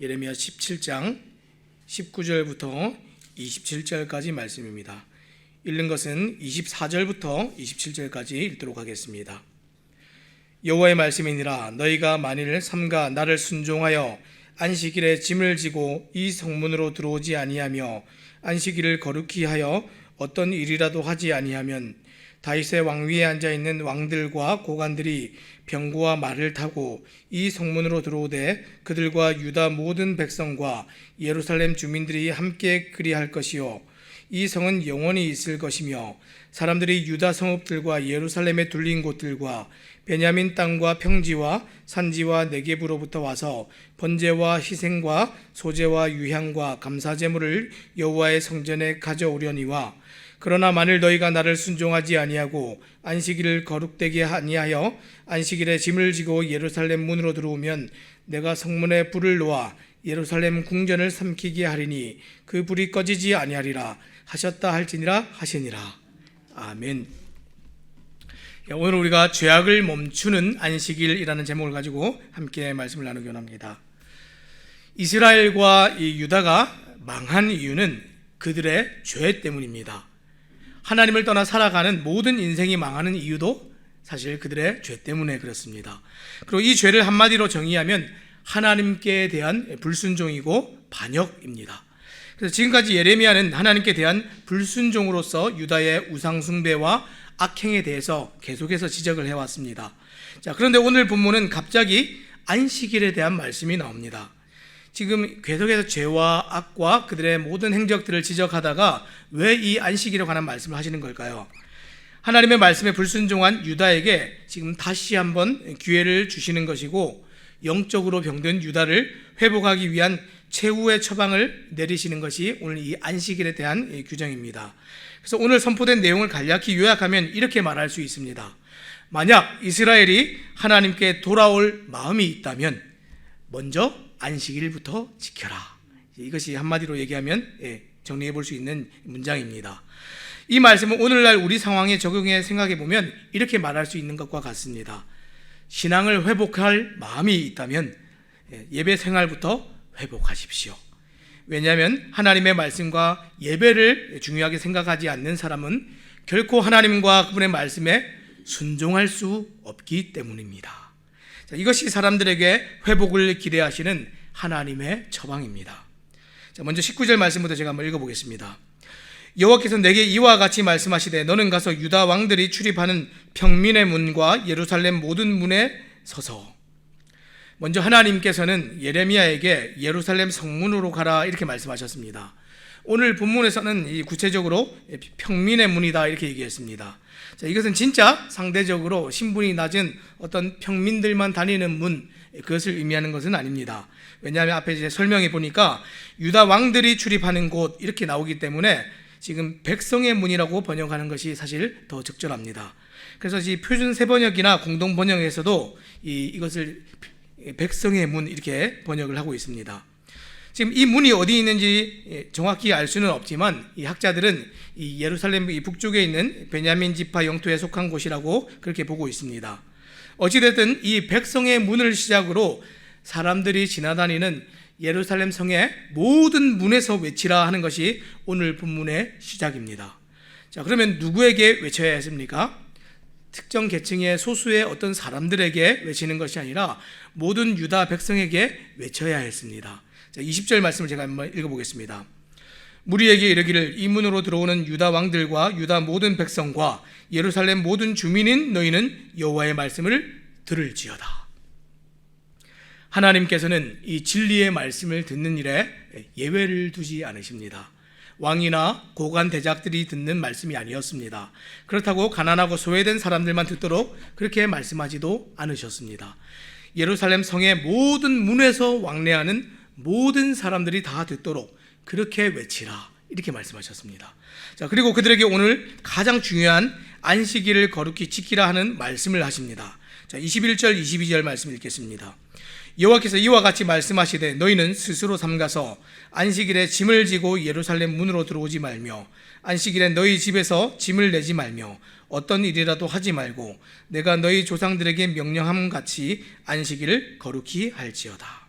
예레미야 17장 19절부터 27절까지 말씀입니다. 읽는 것은 24절부터 27절까지 읽도록 하겠습니다. 여호와의 말씀이니라 너희가 만일 삼가 나를 순종하여 안식일에 짐을 지고 이 성문으로 들어오지 아니하며 안식일을 거룩히 하여 어떤 일이라도 하지 아니하면 다윗의 왕위에 앉아 있는 왕들과 고관들이 병거와 말을 타고 이 성문으로 들어오되 그들과 유다 모든 백성과 예루살렘 주민들이 함께 그리할 것이요. 이 성은 영원히 있을 것이며 사람들이 유다 성읍들과 예루살렘에 둘린 곳들과 베냐민 땅과 평지와 산지와 네겝으로부터 와서 번제와 희생과 소제와 유향과 감사 제물을 여호와의 성전에 가져오려니와 그러나 만일 너희가 나를 순종하지 아니하고 안식일을 거룩되게 아니하여 안식일에 짐을 지고 예루살렘 문으로 들어오면 내가 성문에 불을 놓아 예루살렘 궁전을 삼키게 하리니 그 불이 꺼지지 아니하리라 하셨다 할지니라 하시니라 아멘. 오늘 우리가 죄악을 멈추는 안식일이라는 제목을 가지고 함께 말씀을 나누기 원합니다. 이스라엘과 이 유다가 망한 이유는 그들의 죄 때문입니다. 하나님을 떠나 살아가는 모든 인생이 망하는 이유도 사실 그들의 죄 때문에 그렇습니다. 그리고 이 죄를 한마디로 정의하면 하나님께 대한 불순종이고 반역입니다. 그래서 지금까지 예레미야는 하나님께 대한 불순종으로서 유다의 우상숭배와 악행에 대해서 계속해서 지적을 해왔습니다. 자, 그런데 오늘 본문은 갑자기 안식일에 대한 말씀이 나옵니다. 지금 계속해서 죄와 악과 그들의 모든 행적들을 지적하다가 왜 이 안식일에 관한 말씀을 하시는 걸까요? 하나님의 말씀에 불순종한 유다에게 지금 다시 한번 기회를 주시는 것이고 영적으로 병든 유다를 회복하기 위한 최후의 처방을 내리시는 것이 오늘 이 안식일에 대한 규정입니다. 그래서 오늘 선포된 내용을 간략히 요약하면 이렇게 말할 수 있습니다. 만약 이스라엘이 하나님께 돌아올 마음이 있다면 먼저 안식일부터 지켜라. 이것이 한마디로 얘기하면 예, 정리해 볼 수 있는 문장입니다. 이 말씀은 오늘날 우리 상황에 적용해 생각해 보면 이렇게 말할 수 있는 것과 같습니다. 신앙을 회복할 마음이 있다면 예, 예배 생활부터 회복하십시오. 왜냐하면 하나님의 말씀과 예배를 중요하게 생각하지 않는 사람은 결코 하나님과 그분의 말씀에 순종할 수 없기 때문입니다. 자, 이것이 사람들에게 회복을 기대하시는 하나님의 처방입니다. 자, 먼저 19절 말씀부터 제가 한번 읽어보겠습니다. 여호와께서 내게 이와 같이 말씀하시되 너는 가서 유다 왕들이 출입하는 평민의 문과 예루살렘 모든 문에 서서 먼저 하나님께서는 예레미야에게 예루살렘 성문으로 가라 이렇게 말씀하셨습니다. 오늘 본문에서는 이 구체적으로 평민의 문이다 이렇게 얘기했습니다. 자, 이것은 진짜 상대적으로 신분이 낮은 어떤 평민들만 다니는 문 그것을 의미하는 것은 아닙니다. 왜냐하면 앞에 이제 설명해 보니까 유다 왕들이 출입하는 곳 이렇게 나오기 때문에 지금 백성의 문이라고 번역하는 것이 사실 더 적절합니다. 그래서 이 표준 세번역이나 공동 번역에서도 이 이것을 백성의 문 이렇게 번역을 하고 있습니다. 지금 이 문이 어디 있는지 정확히 알 수는 없지만 이 학자들은 이 예루살렘 이 북쪽에 있는 베냐민 지파 영토에 속한 곳이라고 그렇게 보고 있습니다. 어찌됐든 이 백성의 문을 시작으로 사람들이 지나다니는 예루살렘 성의 모든 문에서 외치라 하는 것이 오늘 본문의 시작입니다. 자, 그러면 누구에게 외쳐야 했습니까? 특정 계층의 소수의 어떤 사람들에게 외치는 것이 아니라 모든 유다 백성에게 외쳐야 했습니다. 자, 20절 말씀을 제가 한번 읽어보겠습니다. 무리에게 이르기를 이 문으로 들어오는 유다 왕들과 유다 모든 백성과 예루살렘 모든 주민인 너희는 여호와의 말씀을 들을지어다. 하나님께서는 이 진리의 말씀을 듣는 일에 예외를 두지 않으십니다. 왕이나 고관 대작들이 듣는 말씀이 아니었습니다. 그렇다고 가난하고 소외된 사람들만 듣도록 그렇게 말씀하지도 않으셨습니다. 예루살렘 성의 모든 문에서 왕래하는 모든 사람들이 다 듣도록 그렇게 외치라. 이렇게 말씀하셨습니다. 자, 그리고 그들에게 오늘 가장 중요한 안식일을 거룩히 지키라 하는 말씀을 하십니다. 자, 21절, 22절 말씀 읽겠습니다. 여호와께서 이와 같이 말씀하시되 너희는 스스로 삼가서 안식일에 짐을 지고 예루살렘 문으로 들어오지 말며 안식일에 너희 집에서 짐을 내지 말며 어떤 일이라도 하지 말고 내가 너희 조상들에게 명령함 같이 안식일을 거룩히 할지어다.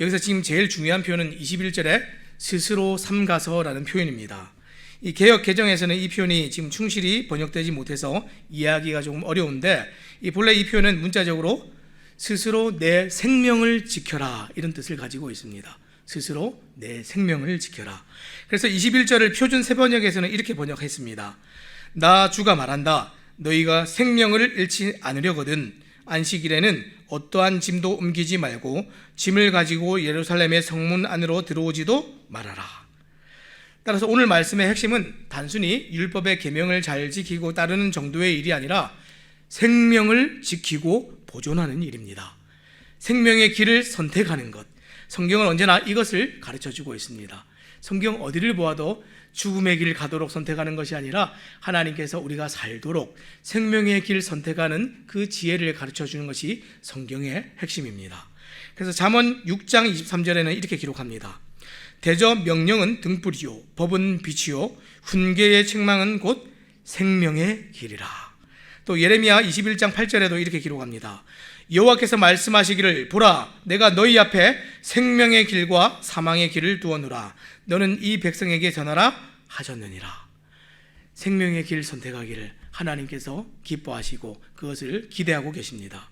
여기서 지금 제일 중요한 표현은 21절에 스스로 삼가서라는 표현입니다. 이 개혁 개정에서는 이 표현이 지금 충실히 번역되지 못해서 이해하기가 조금 어려운데 이 본래 이 표현은 문자적으로 스스로 내 생명을 지켜라 이런 뜻을 가지고 있습니다. 스스로 내 생명을 지켜라. 그래서 21절을 표준 세번역에서는 이렇게 번역했습니다. 나 주가 말한다. 너희가 생명을 잃지 않으려거든 안식일에는 어떠한 짐도 옮기지 말고 짐을 가지고 예루살렘의 성문 안으로 들어오지도 말아라. 따라서 오늘 말씀의 핵심은 단순히 율법의 계명을 잘 지키고 따르는 정도의 일이 아니라 생명을 지키고 보존하는 일입니다. 생명의 길을 선택하는 것. 성경은 언제나 이것을 가르쳐 주고 있습니다. 성경 어디를 보아도 죽음의 길을 가도록 선택하는 것이 아니라 하나님께서 우리가 살도록 생명의 길 선택하는 그 지혜를 가르쳐 주는 것이 성경의 핵심입니다. 그래서 잠언 6장 23절에는 이렇게 기록합니다. 대저 명령은 등불이요 법은 빛이요 훈계의 책망은 곧 생명의 길이라. 또 예레미야 21장 8절에도 이렇게 기록합니다. 여호와께서 말씀하시기를 보라 내가 너희 앞에 생명의 길과 사망의 길을 두어노라 너는 이 백성에게 전하라 하셨느니라. 생명의 길 선택하기를 하나님께서 기뻐하시고 그것을 기대하고 계십니다.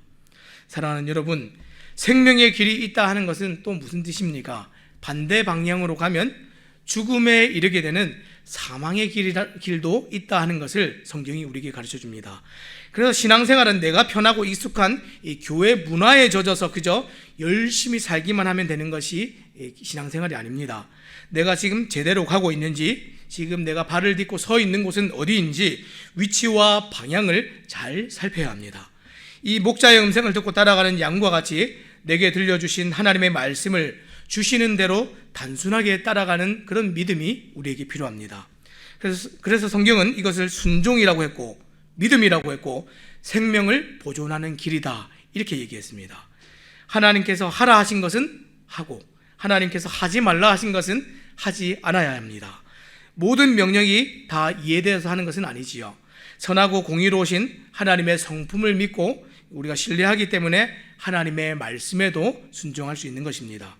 사랑하는 여러분, 생명의 길이 있다 하는 것은 또 무슨 뜻입니까? 반대 방향으로 가면 죽음에 이르게 되는 사망의 길이라, 길도 있다 하는 것을 성경이 우리에게 가르쳐 줍니다. 그래서 신앙생활은 내가 편하고 익숙한 이 교회 문화에 젖어서 그저 열심히 살기만 하면 되는 것이 신앙생활이 아닙니다. 내가 지금 제대로 가고 있는지, 지금 내가 발을 딛고 서 있는 곳은 어디인지 위치와 방향을 잘 살펴야 합니다. 이 목자의 음성을 듣고 따라가는 양과 같이 내게 들려주신 하나님의 말씀을 주시는 대로 단순하게 따라가는 그런 믿음이 우리에게 필요합니다. 그래서, 그래서 성경은 이것을 순종이라고 했고, 믿음이라고 했고, 생명을 보존하는 길이다. 이렇게 얘기했습니다. 하나님께서 하라 하신 것은 하고, 하나님께서 하지 말라 하신 것은 하지 않아야 합니다. 모든 명령이 다 이해되어서 하는 것은 아니지요. 선하고 공의로우신 하나님의 성품을 믿고 우리가 신뢰하기 때문에 하나님의 말씀에도 순종할 수 있는 것입니다.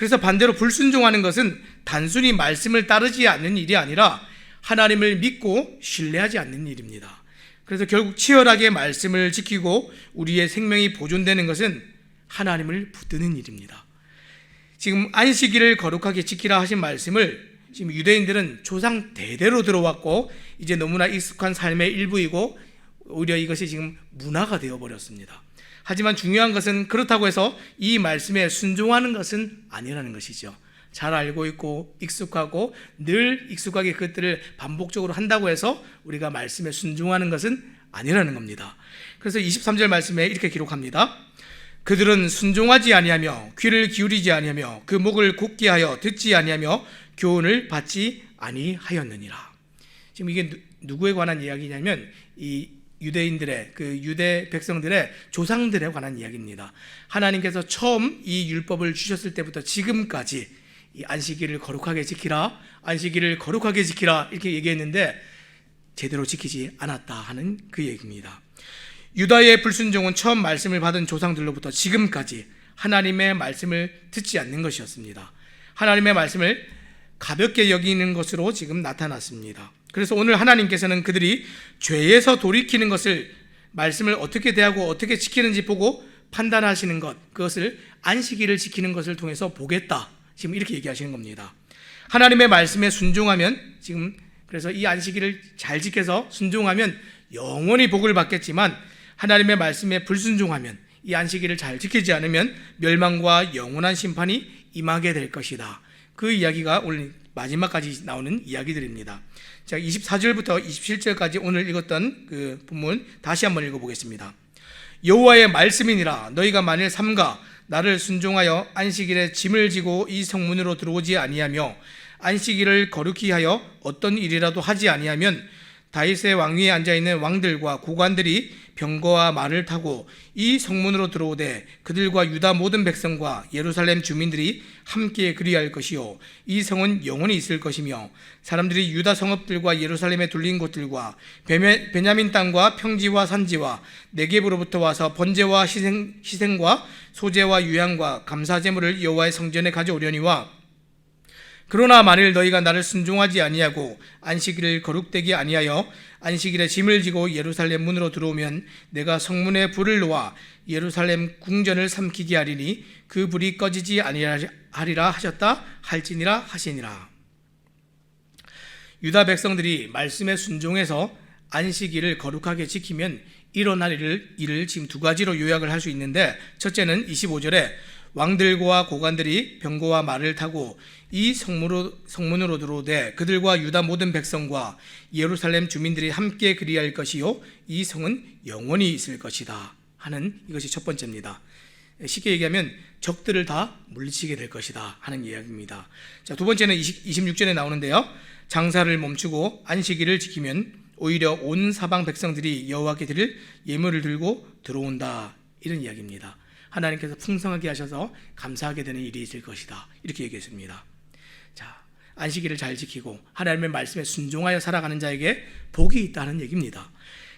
그래서 반대로 불순종하는 것은 단순히 말씀을 따르지 않는 일이 아니라 하나님을 믿고 신뢰하지 않는 일입니다. 그래서 결국 치열하게 말씀을 지키고 우리의 생명이 보존되는 것은 하나님을 붙드는 일입니다. 지금 안식일을 거룩하게 지키라 하신 말씀을 지금 유대인들은 조상 대대로 들어왔고 이제 너무나 익숙한 삶의 일부이고 오히려 이것이 지금 문화가 되어 버렸습니다. 하지만 중요한 것은 그렇다고 해서 이 말씀에 순종하는 것은 아니라는 것이죠. 잘 알고 있고 익숙하고 늘 익숙하게 그것들을 반복적으로 한다고 해서 우리가 말씀에 순종하는 것은 아니라는 겁니다. 그래서 23절 말씀에 이렇게 기록합니다. 그들은 순종하지 아니하며 귀를 기울이지 아니하며 그 목을 굳게 하여 듣지 아니하며 교훈을 받지 아니하였느니라. 지금 이게 누구에 관한 이야기냐면 이 유대인들의 그 유대 백성들의 조상들에 관한 이야기입니다. 하나님께서 처음 이 율법을 주셨을 때부터 지금까지 이 안식일을 거룩하게 지키라, 안식일을 거룩하게 지키라 이렇게 얘기했는데 제대로 지키지 않았다 하는 그 얘기입니다. 유다의 불순종은 처음 말씀을 받은 조상들로부터 지금까지 하나님의 말씀을 듣지 않는 것이었습니다. 하나님의 말씀을 가볍게 여기는 것으로 지금 나타났습니다. 그래서 오늘 하나님께서는 그들이 죄에서 돌이키는 것을 말씀을 어떻게 대하고 어떻게 지키는지 보고 판단하시는 것, 그것을 안식일을 지키는 것을 통해서 보겠다. 지금 이렇게 얘기하시는 겁니다. 하나님의 말씀에 순종하면 지금 그래서 이 안식일을 잘 지켜서 순종하면 영원히 복을 받겠지만 하나님의 말씀에 불순종하면 이 안식일을 잘 지키지 않으면 멸망과 영원한 심판이 임하게 될 것이다. 그 이야기가 오늘 마지막까지 나오는 이야기들입니다. 자, 24절부터 27절까지 오늘 읽었던 그 본문 다시 한번 읽어보겠습니다. 여호와의 말씀이니라 너희가 만일 삼가 나를 순종하여 안식일에 짐을 지고 이 성문으로 들어오지 아니하며 안식일을 거룩히 하여 어떤 일이라도 하지 아니하면 다윗의 왕위에 앉아 있는 왕들과 고관들이 병거와 말을 타고 이 성문으로 들어오되 그들과 유다 모든 백성과 예루살렘 주민들이 함께 그리할 것이요. 이 성은 영원히 있을 것이며 사람들이 유다 성읍들과 예루살렘에 둘린 곳들과 베냐민 땅과 평지와 산지와 내게부로부터 와서 번제와 희생, 희생과 소제와 유향과 감사 제물을 여호와의 성전에 가져오려니와 그러나 만일 너희가 나를 순종하지 아니하고 안식일을 거룩되게 아니하여 안식일에 짐을 지고 예루살렘 문으로 들어오면 내가 성문에 불을 놓아 예루살렘 궁전을 삼키게 하리니 그 불이 꺼지지 아니하리라 하셨다 할지니라 하시니라. 유다 백성들이 말씀에 순종해서 안식일을 거룩하게 지키면 일어날 일을, 일을 지금 두 가지로 요약을 할 수 있는데 첫째는 25절에 왕들과 고관들이 병거와 말을 타고 이 성문으로, 성문으로 들어오되 그들과 유다 모든 백성과 예루살렘 주민들이 함께 그리할 것이요 이 성은 영원히 있을 것이다 하는 이것이 첫 번째입니다. 쉽게 얘기하면 적들을 다 물리치게 될 것이다 하는 이야기입니다. 자, 두 번째는 20, 26절에 나오는데요. 장사를 멈추고 안식일을 지키면 오히려 온 사방 백성들이 여호와께 드릴 예물을 들고 들어온다 이런 이야기입니다. 하나님께서 풍성하게 하셔서 감사하게 되는 일이 있을 것이다 이렇게 얘기했습니다. 자, 안식일을 잘 지키고 하나님의 말씀에 순종하여 살아가는 자에게 복이 있다는 얘기입니다.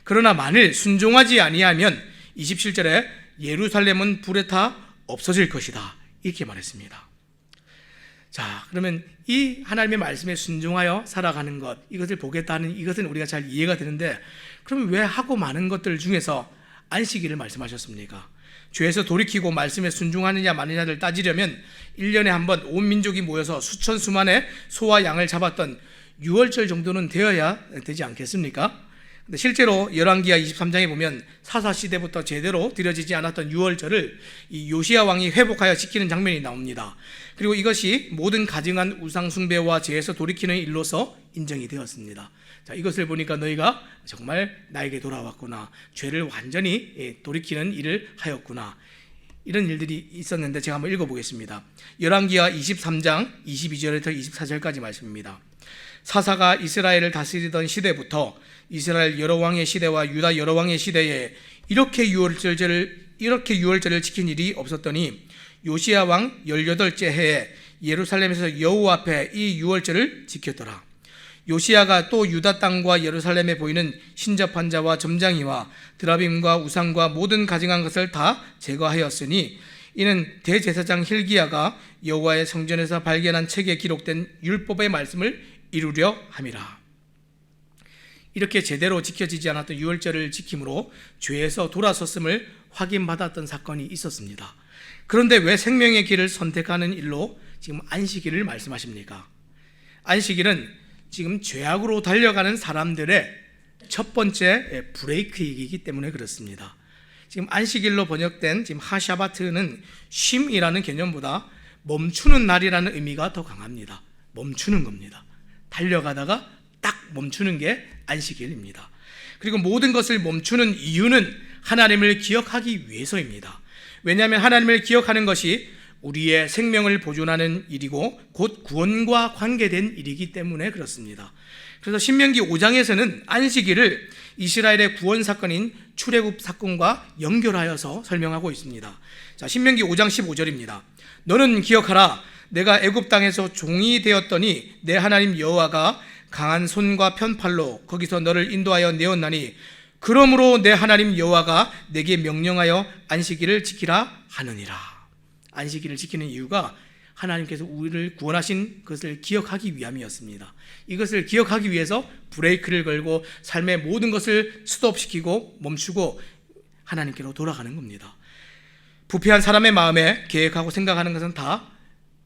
그러나 만일 순종하지 아니하면 27절에 예루살렘은 불에 타 없어질 것이다 이렇게 말했습니다. 자, 그러면 이 하나님의 말씀에 순종하여 살아가는 것, 이것을 보겠다는 이것은 우리가 잘 이해가 되는데, 그러면 왜 하고 많은 것들 중에서 안식일을 말씀하셨습니까? 죄에서 돌이키고 말씀에 순종하느냐 마느냐를 따지려면 1년에 한 번 온 민족이 모여서 수천 수만의 소와 양을 잡았던 6월절 정도는 되어야 되지 않겠습니까? 근데 실제로 열왕기하 23장에 보면 사사 시대부터 제대로 드려지지 않았던 6월절을 이 요시야 왕이 회복하여 지키는 장면이 나옵니다. 그리고 이것이 모든 가증한 우상 숭배와 죄에서 돌이키는 일로서 인정이 되었습니다. 자, 이것을 보니까 너희가 정말 나에게 돌아왔구나. 죄를 완전히 예, 돌이키는 일을 하였구나. 이런 일들이 있었는데 제가 한번 읽어보겠습니다. 열왕기하 23장 22절부터 24절까지 말씀입니다. 사사가 이스라엘을 다스리던 시대부터 이스라엘 여러 왕의 시대와 유다 여러 왕의 시대에 이렇게 유월절을 이렇게 유월절을 지킨 일이 없었더니 요시야 왕 18째 해에 예루살렘에서 여호와 앞에 이 유월절을 지켰더라. 요시야가 또 유다 땅과 예루살렘에 보이는 신접한 자와 점장이와 드라빔과 우상과 모든 가증한 것을 다 제거하였으니 이는 대제사장 힐기야가 여호와의 성전에서 발견한 책에 기록된 율법의 말씀을 이루려 함이라. 이렇게 제대로 지켜지지 않았던 유월절을 지킴으로 죄에서 돌아섰음을 확인받았던 사건이 있었습니다. 그런데 왜 생명의 길을 선택하는 일로 지금 안식일을 말씀하십니까? 안식일은 지금 죄악으로 달려가는 사람들의 첫 번째 브레이크이기 때문에 그렇습니다. 지금 안식일로 번역된 지금 하샤바트는 쉼이라는 개념보다 멈추는 날이라는 의미가 더 강합니다. 멈추는 겁니다. 달려가다가 딱 멈추는 게 안식일입니다. 그리고 모든 것을 멈추는 이유는 하나님을 기억하기 위해서입니다. 왜냐하면 하나님을 기억하는 것이 우리의 생명을 보존하는 일이고 곧 구원과 관계된 일이기 때문에 그렇습니다. 그래서 신명기 5장에서는 안식일을 이스라엘의 구원 사건인 출애굽 사건과 연결하여서 설명하고 있습니다. 자, 신명기 5장 15절입니다. 너는 기억하라 내가 애굽 땅에서 종이 되었더니 내 하나님 여호와가 강한 손과 편팔로 거기서 너를 인도하여 내었나니 그러므로 내 하나님 여호와가 내게 명령하여 안식일을 지키라 하느니라. 안식일을 지키는 이유가 하나님께서 우리를 구원하신 것을 기억하기 위함이었습니다. 이것을 기억하기 위해서 브레이크를 걸고 삶의 모든 것을 스톱시키고 멈추고 하나님께로 돌아가는 겁니다. 부패한 사람의 마음에 계획하고 생각하는 것은 다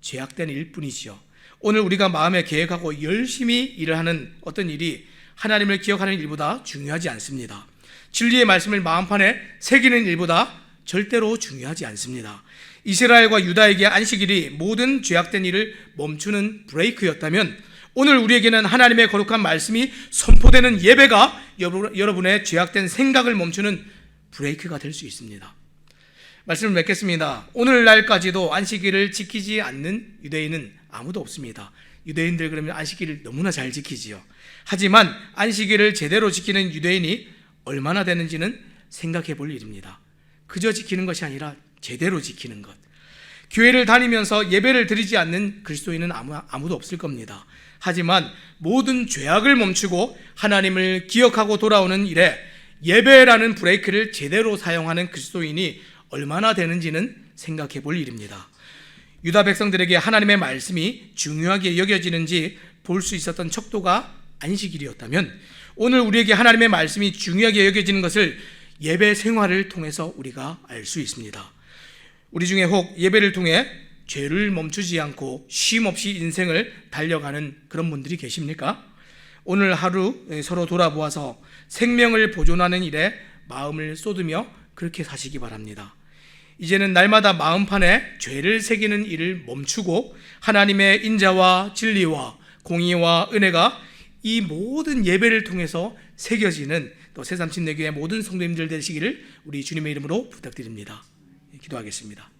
죄악된 일뿐이지요. 오늘 우리가 마음에 계획하고 열심히 일을 하는 어떤 일이 하나님을 기억하는 일보다 중요하지 않습니다. 진리의 말씀을 마음판에 새기는 일보다 절대로 중요하지 않습니다. 이스라엘과 유다에게 안식일이 모든 죄악된 일을 멈추는 브레이크였다면 오늘 우리에게는 하나님의 거룩한 말씀이 선포되는 예배가 여러분의 죄악된 생각을 멈추는 브레이크가 될 수 있습니다. 말씀을 맺겠습니다. 오늘날까지도 안식일을 지키지 않는 유대인은 아무도 없습니다. 유대인들 그러면 안식일을 너무나 잘 지키지요. 하지만 안식일을 제대로 지키는 유대인이 얼마나 되는지는 생각해 볼 일입니다. 그저 지키는 것이 아니라 제대로 지키는 것. 교회를 다니면서 예배를 드리지 않는 그리스도인은 아무, 아무도 없을 겁니다. 하지만 모든 죄악을 멈추고 하나님을 기억하고 돌아오는 일에 예배라는 브레이크를 제대로 사용하는 그리스도인이 얼마나 되는지는 생각해 볼 일입니다. 유다 백성들에게 하나님의 말씀이 중요하게 여겨지는지 볼 수 있었던 척도가 안식일이었다면 오늘 우리에게 하나님의 말씀이 중요하게 여겨지는 것을 예배 생활을 통해서 우리가 알 수 있습니다. 우리 중에 혹 예배를 통해 죄를 멈추지 않고 쉼 없이 인생을 달려가는 그런 분들이 계십니까? 오늘 하루 서로 돌아보아서 생명을 보존하는 일에 마음을 쏟으며 그렇게 사시기 바랍니다. 이제는 날마다 마음판에 죄를 새기는 일을 멈추고 하나님의 인자와 진리와 공의와 은혜가 이 모든 예배를 통해서 새겨지는 또 새삼침내교의 모든 성도님들 되시기를 우리 주님의 이름으로 부탁드립니다. 기도하겠습니다.